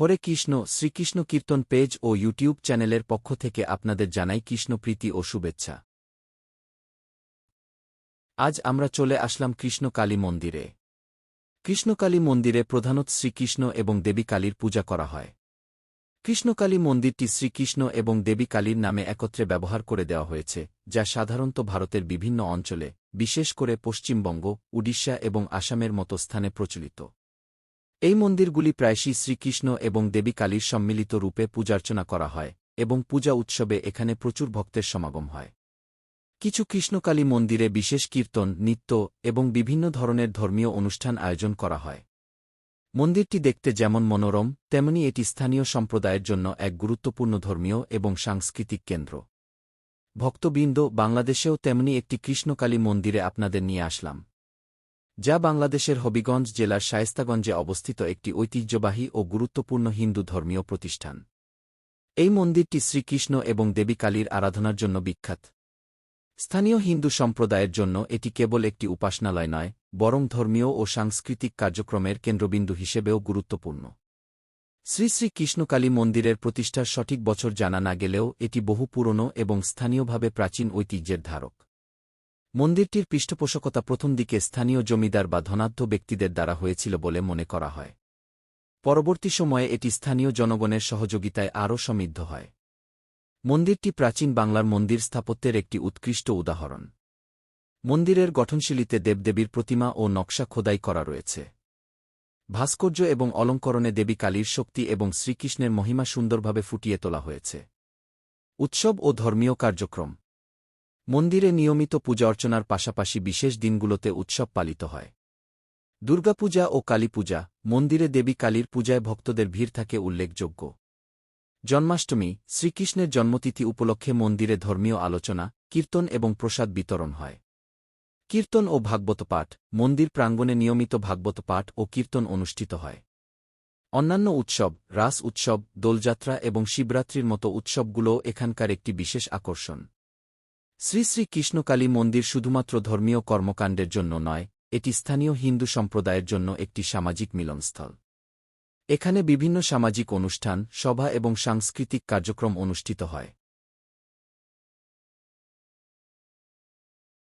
হরে কৃষ্ণ, শ্রীকৃষ্ণ কীর্তন page ও YouTube চ্যানেলের পক্ষ থেকে আপনাদের জানাই কৃষ্ণপ্রীতি ও শুভেচ্ছা। আজ আমরা চলে আসলাম কৃষ্ণকালী মন্দিরে। কৃষ্ণকালী মন্দিরে প্রধানত শ্রীকৃষ্ণ এবং দেবী কালীর পূজা করা হয়। কৃষ্ণকালী মন্দিরটি শ্রীকৃষ্ণ এবং দেবী কালীর নামে একত্রে ব্যবহার করে দেওয়া হয়েছে, যা সাধারণত ভারতের বিভিন্ন অঞ্চলে, বিশেষ করে পশ্চিমবঙ্গ, উড়িষ্যা এবং আসামের মতো স্থানে প্রচলিত। এই মন্দিরগুলি প্রায়শই শ্রীকৃষ্ণ এবং দেবী কালীর সম্মিলিত রূপে পূজার্চনা করা হয় এবং পূজা উৎসবে এখানে প্রচুর ভক্তের সমাগম হয়। কিছু কৃষ্ণকালী মন্দিরে বিশেষ কীর্তন, নৃত্য এবং বিভিন্ন ধরনের ধর্মীয় অনুষ্ঠান আয়োজন করা হয়। মন্দিরটি দেখতে যেমন মনোরম, তেমনি এটি স্থানীয় সম্প্রদায়ের জন্য এক গুরুত্বপূর্ণ ধর্মীয় এবং সাংস্কৃতিক কেন্দ্র। ভক্তবৃন্দ বাংলাদেশেও তেমনি একটি কৃষ্ণকালী মন্দিরে আপনাদের নিয়ে আসলাম। যা বাংলাদেশের হবিগঞ্জ জেলার শায়েস্তাগঞ্জে অবস্থিত একটি ঐতিহ্যবাহী ও গুরুত্বপূর্ণ হিন্দু ধর্মীয় প্রতিষ্ঠান। এই মন্দিরটি শ্রীকৃষ্ণ এবং দেবী কালীর আরাধনার জন্য বিখ্যাত। স্থানীয় হিন্দু সম্প্রদায়ের জন্য এটি কেবল একটি উপাসনালয় নয়, বরং ধর্মীয় ও সাংস্কৃতিক কার্যক্রমের কেন্দ্রবিন্দু হিসেবেও গুরুত্বপূর্ণ। শ্রী শ্রী কৃষ্ণকালী মন্দিরের প্রতিষ্ঠার সঠিক বছর জানা না গেলেও এটি বহু পুরনো এবং স্থানীয়ভাবে প্রাচীন ঐতিহ্যের ধারক। মন্দিরটির পৃষ্ঠপোষকতা প্রথম দিকে স্থানীয় জমিদার বা ধনাঢ্য ব্যক্তিদের দ্বারা হয়েছিল বলে মনে করা হয়। পরবর্তী সময়ে এটি স্থানীয় জনগণের সহযোগিতায় আরও সমৃদ্ধ হয়। মন্দিরটি প্রাচীন বাংলার মন্দির স্থাপত্যের একটি উৎকৃষ্ট উদাহরণ। মন্দিরের গঠনশীলিতে দেবদেবীর প্রতিমা ও নকশা খোদাই করা রয়েছে। ভাস্কর্য এবং অলঙ্করণে দেবী কালীর শক্তি এবং শ্রীকৃষ্ণের মহিমা সুন্দরভাবে ফুটিয়ে তোলা হয়েছে। উৎসব ও ধর্মীয় কার্যক্রম মন্দিরে নিয়মিত পূজা অর্চনার পাশাপাশি বিশেষ দিনগুলোতে উৎসব পালিত হয়। দুর্গাপূজা ও কালীপূজা মন্দিরে দেবী কালীর পূজায় ভক্তদের ভিড় থাকে উল্লেখযোগ্য। জন্মাষ্টমী, শ্রীকৃষ্ণের জন্মতিথি উপলক্ষে মন্দিরে ধর্মীয় আলোচনা, কীর্তন এবং প্রসাদ বিতরণ হয়। কীর্তন ও ভাগবত পাঠ, মন্দির প্রাঙ্গণে নিয়মিত ভাগবত পাঠ ও কীর্তন অনুষ্ঠিত হয়। অন্যান্য উৎসব, রাস উৎসব, দোলযাত্রা এবং শিবরাত্রির মতো উৎসবগুলোও এখানকার একটি বিশেষ আকর্ষণ। শ্রী শ্রী কৃষ্ণকালী মন্দির শুধুমাত্র ধর্মীয় কর্মকাণ্ডের জন্য নয়, এটি স্থানীয় হিন্দু সম্প্রদায়ের জন্য একটি সামাজিক মিলনস্থল। এখানে বিভিন্ন সামাজিক অনুষ্ঠান, সভা এবং সাংস্কৃতিক কার্যক্রম অনুষ্ঠিত হয়।